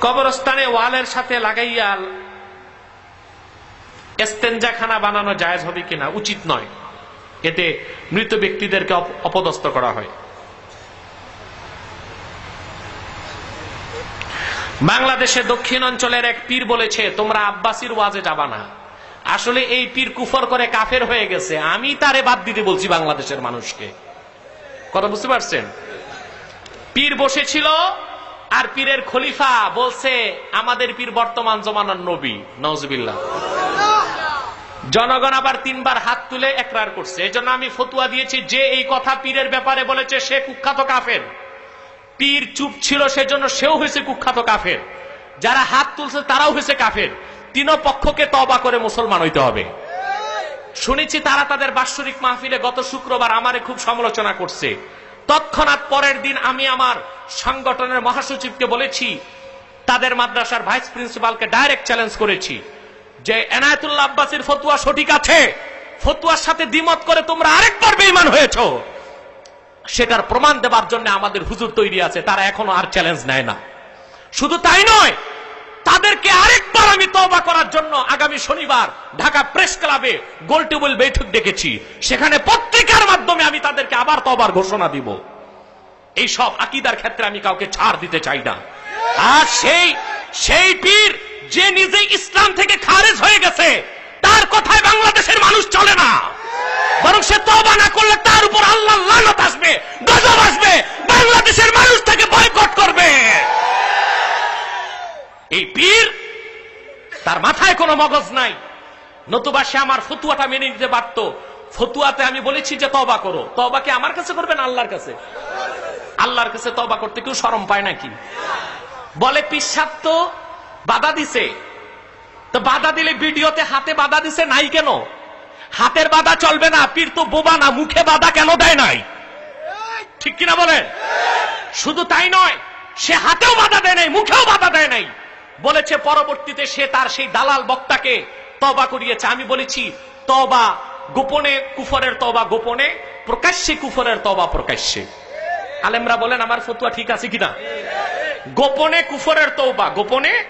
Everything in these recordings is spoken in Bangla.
কবরস্থানে ওয়ালের সাথে লাগাইয়া এস্তেঞ্জাখানা বানানো জায়েজ হবে কিনা উচিত নয়। এতে মৃত ব্যক্তিদেরকে অপদস্থ করা হয়। বাংলাদেশে দক্ষিণ অঞ্চলের এক পীর বলেছে, তোমরা আব্বাসির ওয়াজে যাবা না। আসলে এই পীর কুফর করে কাফের হয়ে গেছে। আমি তারে বাদ দিতে বলছি বাংলাদেশের মানুষকে। কথা বুঝতে পারছেন? পীর বসেছিল আর পীরের খলিফা বলছে, আমাদের পীর বর্তমান জমানার নবী। নজবিল্লা জনগণ আবার তিনবার হাত তুলে একরার করছে। এই জন্য আমি ফতুয়া দিয়েছি, যে এই কথা পীরের ব্যাপারে বলেছে, সে কুখ্যাত কাফের। পীর চুপ ছিল, সেজন্য সেও হয়েছে কুখ্যাত কাফের। যারা হাত তুলছে, তারাও হয়েছে কাফের। তিনও পক্ষকে তবা করে মুসলমান হইতে হবে। শুনেছি তারা তাদের বাৎসরিক মাহফিলে গত শুক্রবার আমারে খুব সমালোচনা করছে। তৎক্ষণাৎ পরের দিন আমি আমার সংগঠনের মহাসচিবকে বলেছি, তাদের মাদ্রাসার ভাইস প্রিন্সিপালকে ডাইরেক্ট চ্যালেঞ্জ করেছি যে এনায়তুল্লাহ আব্বাসীর ফতুয়া সঠিক আছে, ফতুয়ার সাথে দ্বিমত করে তোমরা আরেকবার বেইমান হয়েছো। সেটার প্রমাণ দেবার জন্য আমাদের হুজুর তৈরি আছে, তারা এখনও আর চ্যালেঞ্জ নেয় না। শুধু তাই নয়, তাদেরকে আরেকবার আমি তবা করার জন্য আগামী শনিবার ঢাকা প্রেস ক্লাবে গোল টেবিল বৈঠক ডেকেছি। সেখানে পত্রিকার মাধ্যমে আমি তাদেরকে আবার তবার ঘোষণা দিব। এই সব আকিদার ক্ষেত্রে আমি কাউকে ছাড় দিতে চাই না। আর সেই সেই পীর যে নিজে ইসলাম থেকে খারেজ হয়ে গেছে, তার কথায় বাংলাদেশের মানুষ চলে না। বরং সে তবা না করলে তার উপর আল্লাহ লানত আসবে, গজব আসবে, বাংলাদেশের মানুষ তাকে বয়কট করবে। এই পীর, তার মাথায় কোনো মগজ নাই। নতুবা সে আমার ফতুয়াটা মেনে নিতে পারত। ফতুয়াতে আমি বলেছি যে তবা করো। তবাকে আমার কাছে করবেন? আল্লাহর কাছে। আল্লাহর কাছে তবা করতে কেউ শরম পায় নাকি? বলে পিসাব তো বাধা দিছে। তো বাধা দিলে ভিডিওতে হাতে বাধা দিছে নাই কেন? হাতের বাধা চলবে না, পীর তো বোবা না, মুখে বাধা কেন দেয় নাই? ঠিক কিনা বলেন শুধু তাই নয়, সে হাতেও বাধা দেয় নাই, মুখেও বাধা দেয় নাই। বলেছে, পরবর্তীতে সে তার সেই দালাল বক্তাকে তবা করিয়েছে। আমি বলেছি তবা গোপনে কুফরের তবা গোপনে, প্রকাশ্যে কুফরের তবা প্রকাশ্যে। আলেমরা বলেন, আমার ফতুয়া ঠিক আছে কিনা? গোপনে কুফরের তওবা, গোপনে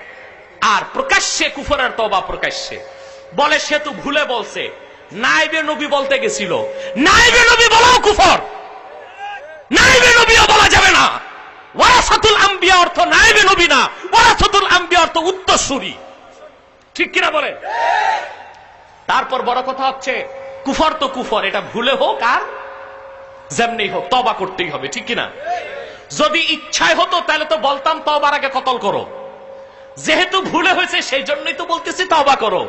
আর প্রকাশ্যে কুফরের তওবা প্রকাশ্যে। বলে, সে তো ভুলে বলছে নাইবে নবী বলতে গেছিল। নাইবে নবী বলাও কুফর। নাইবে নবীও বলা যাবে না। ওয়ারাসাতুল আম্বিয়া অর্থ নাইবে নবী না, ওয়ারাসাতুল আম্বিয়া অর্থ উত্তরসূরি। ঠিক কিনা বলে তারপর বড় কথা হচ্ছে, কুফর তো কুফর, এটা ভুলে হোক আর যেমনি হোক তবা করতেই হবে, ঠিক কিনা? যদি ইচ্ছায় হতো, তাহলে তো বলতাম তবার আগে কতল করো। যেহেতু ভুলে হয়েছে, সেই জন্যই তো বলতেছি তবা করো।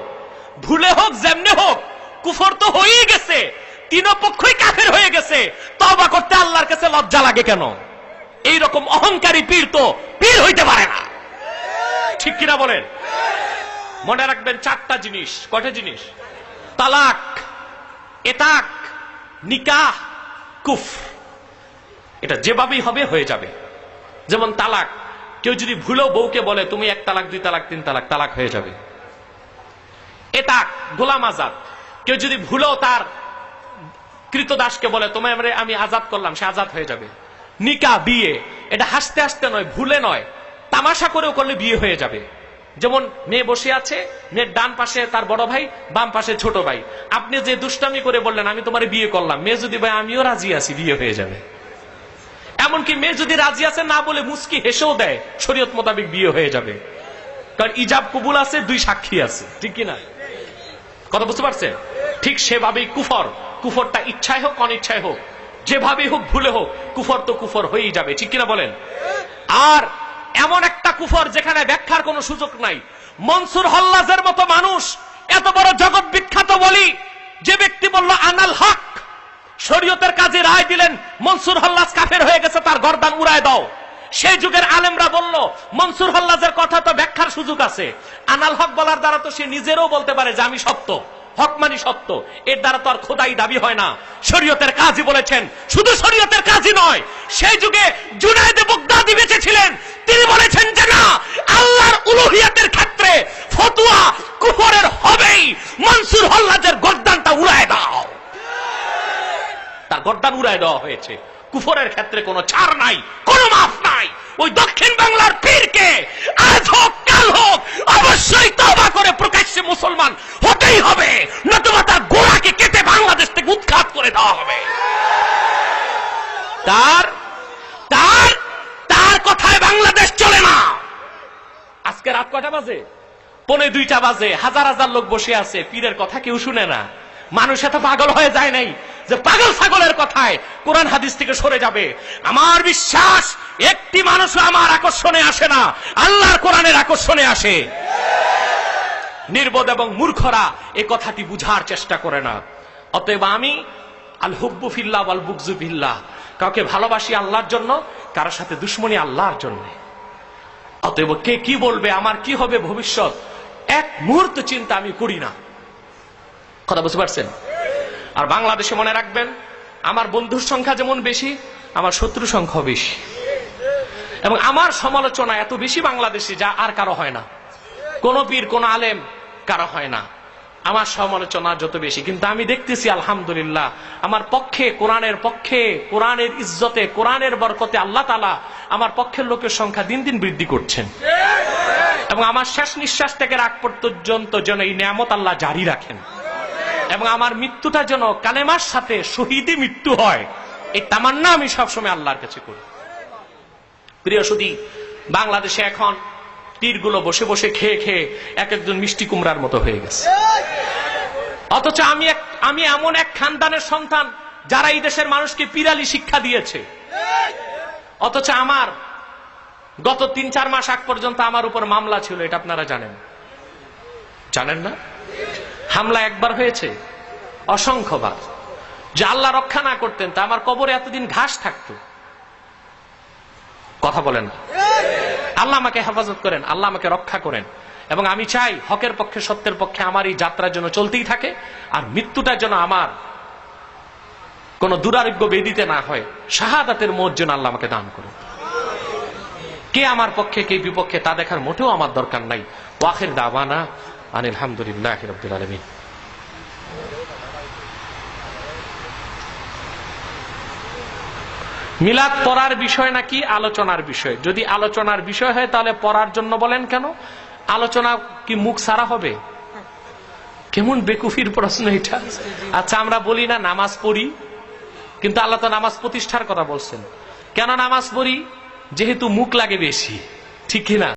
ভুলে হোক, যেমনি হোক, কুফর তো হয়েই গেছে। তিন পক্ষই কাফের হয়ে গেছে। তবা করতে আল্লাহর কাছে লজ্জা লাগে কেন? এই রকম অহংকারী পীর তো পীর হইতে পারে না। ঠিক কিনা বলেন? মনে রাখবেন, চারটা জিনিস। কটা জিনিস? তালাক, এতাক, নিকাহ কুফ এটা যেভাবেই হবে, হয়ে যাবে। যেমন তালাক। কেউ যদি ভুলেও বউকে বলে, তুমি এক তালাক, দুই তালাক, তিন তালাক তালাক হয়ে যাবে। এতাক গোলাম আজাদ। কেউ যদি ভুলেও তার কৃতদাসকে বলে, তোমায় আমি আজাদ করলাম, সে আজাদ হয়ে যাবে। নিকা, বিয়ে। এটা হাসতে হাসতে নয়, ভুলে নয়। তামাশা করেও করলে বিয়ে হয়ে যাবে। যেমন মেয়ে বসে আছে, মেয়ের ডান পাশে তার বড় ভাই, বাম পাশে ছোট ভাই। আপনি যে দুষ্টামি করে বললেন, আমি তোমার বিয়ে করলাম। মেয়ে যদি ভাই আমিও রাজি আছি, বিয়ে হয়ে যাবে। এমনকি মেয়ে যদি রাজি আছে, না বলে মুস্কি হেসেও দেয়, শরীয়ত মোতাবেক বিয়ে হয়ে যাবে। কারণ ইজাব কবুল আছে, দুই সাক্ষী আছে। ঠিক কিনা? কথা বুঝতে পারছেন? ঠিক সেভাবেই কুফর। কুফরটা ইচ্ছায় হোক, অনিচ্ছায় হোক, যেভাবেই হোক, ভুলে হোক, কুফর তো কুফর হয়েই যাবে। ঠিক কিনা বলেন? আর এমন একটা কুফর যেখানে ব্যাখ্যার কোনো সুযোগ নাই। মনসুর হল্লাজের মতো মানুষ, এত বড় জগৎ বিখ্যাত বলি যে ব্যক্তি বলল, আনাল হক। শরীয়তের কাজে রায় দিলেন, মনসুর হল্লাজ কাফের হয়ে গেছে, তার গর্দান উড়ায় দাও। সেই যুগের আলেমরা বলল, মনসুর হল্লাজের কথা তো ব্যাখ্যার সুযোগ আছে। আনাল হক বলার দ্বারা তো সে নিজেরও বলতে পারে যে, আমি সত্য। হক মানি সত্য। এর দ্বারা তো আর খোদাই দাবি হয় না। শরীয়তের কাজই বলেছেন, শুধু শরীয়তের কাজই নয়, সেই যুগে জুনায়দে বগদাদি বেঁচে ছিলেন তিনি বলেছেন যে না, আল্লাহর উলুহিয়াতের ক্ষেত্রে ফতুয়া কুফরের হবেই। মনসুর হল্লাজের গর্দানটা উড়ায় দাও। তার গর্দান উড়ায় দেওয়া হয়েছে। কুফরের ক্ষেত্রে কোনো ছাড় নাই, কোনো মাফ নাই। ওই দক্ষিণ বাংলার পীরকে হাল হোক, অবশ্যই তবা করে প্রকাশ্যে মুসলমান হতেই হবে। নতুবা তার গোড়াকে কেটে বাংলাদেশ থেকে উৎখাত করে দেওয়া হবে। তার তার তার কথায় বাংলাদেশ চলে না। আজকে রাত কটা বাজে? পনে দুইটা বাজে। হাজার হাজার লোক বসে আছে, পীরের কথা কেউ শুনে না। মানুষ এত পাগল হয়ে যায় নাই যে পাগল ছাগলের কথায় কোরআন হাদিস থেকে সরে যাবে। আমার বিশ্বাস, একটি মানুষ আমার আকর্ষণে আসে না, আল্লাহর কোরআনের আকর্ষণে আসে। নির্বোধ এবং মূর্খরা এ কথাটি বুঝার চেষ্টা করে না। অতএব আমি, আল হুব্বু ফিল্লাহ আল বুকজু ফিল্লাহ কাউকে ভালোবাসি আল্লাহর জন্য কারোর সাথে দুশ্মনী আল্লাহর জন্য। অতএব কে কি বলবে, আমার কি হবে ভবিষ্যৎ, এক মুহূর্ত চিন্তা আমি করি না। কথা বুঝতে পারছেন? আর বাংলাদেশে মনে রাখবেন, আমার বন্ধুর সংখ্যা যেমন বেশি, আমার শত্রু সংখ্যা বেশি। এবং আমার সমালোচনা এত বেশি বাংলাদেশে যা আর কারও হয় না। কোন পীর, কোন আলেম কারও হয় না। আমার সমালোচনা যত বেশি। কিন্তু আমি দেখতেছি, আলহামদুলিল্লাহ, আমার পক্ষে, কোরআনের পক্ষে, কোরআনের ইজ্জতে, কোরআনের বরকতে আল্লাহ তালা আমার পক্ষের লোকের সংখ্যা দিন দিন বৃদ্ধি করছেন। এবং আমার শেষ নিঃশ্বাস থেকে রাগ পর্যন্ত যেন এই নিয়ামত আল্লাহ জারি রাখেন। এবং আমার মৃত্যুটা যেন কালেমার সাথে শহীদই মৃত্যু হয়, এই তামান্না আমি সবসময় আল্লাহর কাছে করি। প্রিয় সুদী, বাংলাদেশে এখন তীরগুলো বসে বসে খেয়ে খেয়ে এক একজন মিষ্টি কুমড়ার মতো হয়ে গেছে। অথচ আমি আমি এমন এক খানদানের সন্তান যারা এই দেশের মানুষকে পিরালি শিক্ষা দিয়েছে। অথচ আমার গত তিন চার মাস আগ পর্যন্ত আমার উপর মামলা ছিল, এটা আপনারা জানেন। জানেন না? হামলা একবার হয়েছে, অসংখ্যবার। যে আল্লাহ রক্ষা না করতেন, তা আমার কবরে এতদিন ঘাস থাকতো। কথা বলেন আল্লাহ আমাকে হেফাজত করেন, আল্লাহ আমাকে রক্ষা করেন। এবং আমি চাই হকের পক্ষে, সত্যের পক্ষে আমার এই যাত্রার জন্য চলতেই থাকে, আর মৃত্যুটা যেন আমার কোন দুরারোগ্য বেদিতে না হয়, শাহাদাতের মোট যেন আল্লাহ আমাকে দান করুন। কে আমার পক্ষে, কে বিপক্ষে, তা দেখার মোটেও আমার দরকার নাই। ওয়াখের দাবানা আনিল আলহামদুলিল্লাহ রব্দুল আলমিন। মিলাদ পড়ার বিষয় নাকি আলোচনার বিষয়? যদি আলোচনার বিষয় হয়, তাহলে পড়ার জন্য বলেন কেন? আলোচনা কি মুখ সারা হবে? কেমন বেকুফির প্রশ্ন এটা। আচ্ছা আমরা বলি না নামাজ পড়ি, কিন্তু আল্লাহ তো নামাজ প্রতিষ্ঠার কথা বলছেন। কেন নামাজ পড়ি? যেহেতু মুখ লাগে বেশি, ঠিক কিনা